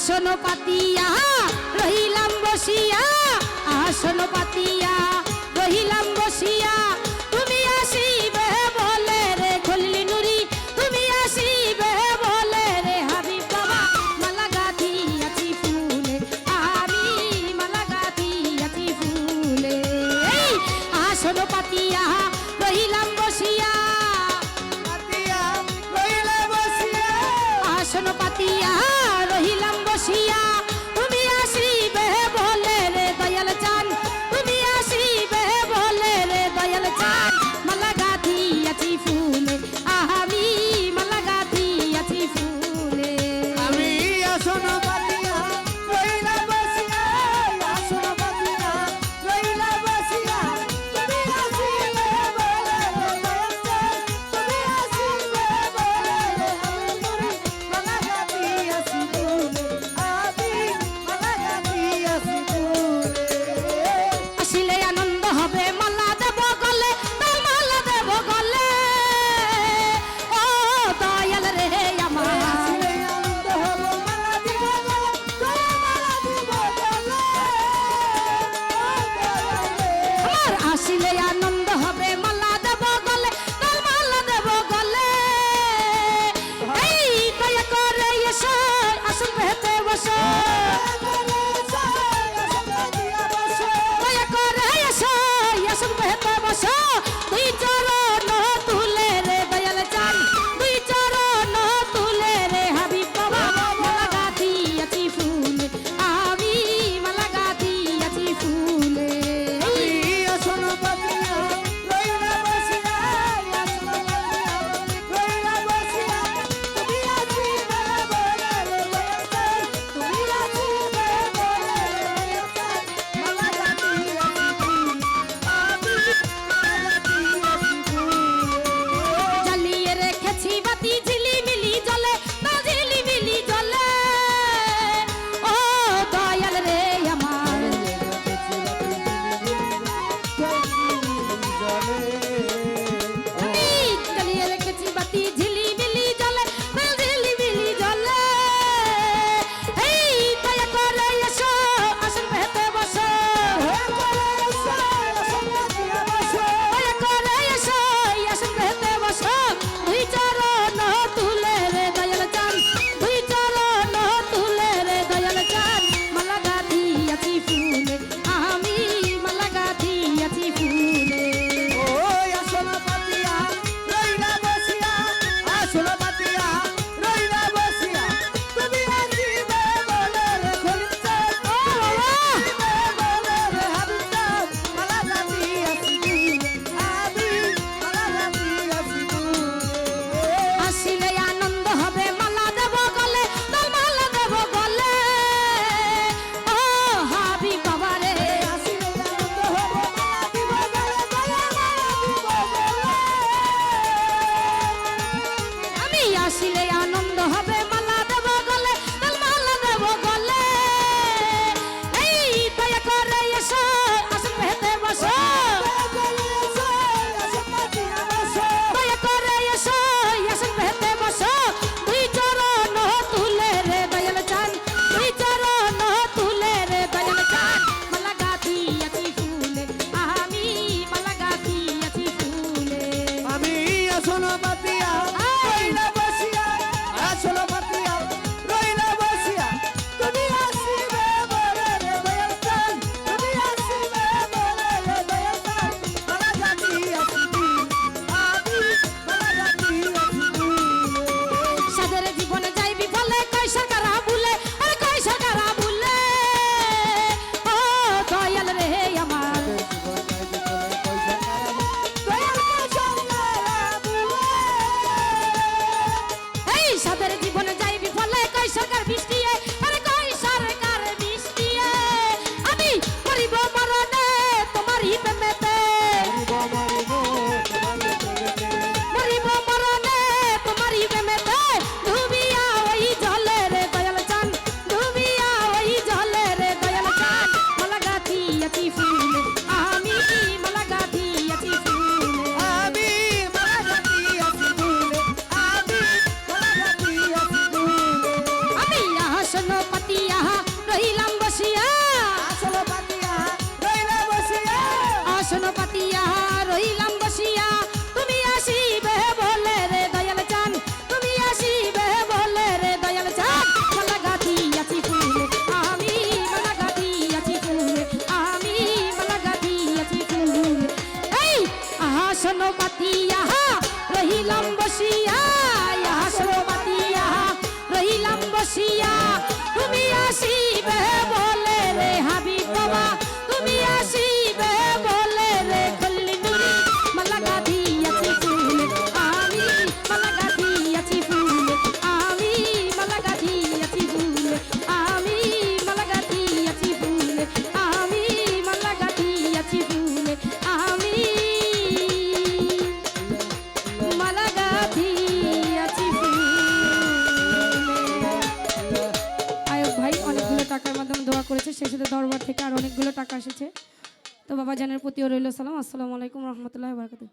আসন পাতিয়া, রহিলাম বসিয়া, আসন পাতিয়া, রহিলাম বসিয়া। তুমি আসিবে বলে রে খলিলি নুরি, তুমি আসিবে বলে রে হাবিব বাবা। মালা গাথি আছি ফুলে, আমি মালা গাথি আছি ফুলে আসন পাতিয়া, রহিলাম রইলে শোনো পাতিয়া রহিলাম বসিয়া ইহা শোনো পাতিয়া রহিলাম বসিয়া তুমি আসিবে বলে রে হাবি এসেছে সেই সাথে দরবার থেকে আর অনেকগুলো টাকা এসেছে। তো বাবা জানের প্রতিও রইল সালাম। আসসালামু আলাইকুম রহমতুল্লাহ বারকাতুহ।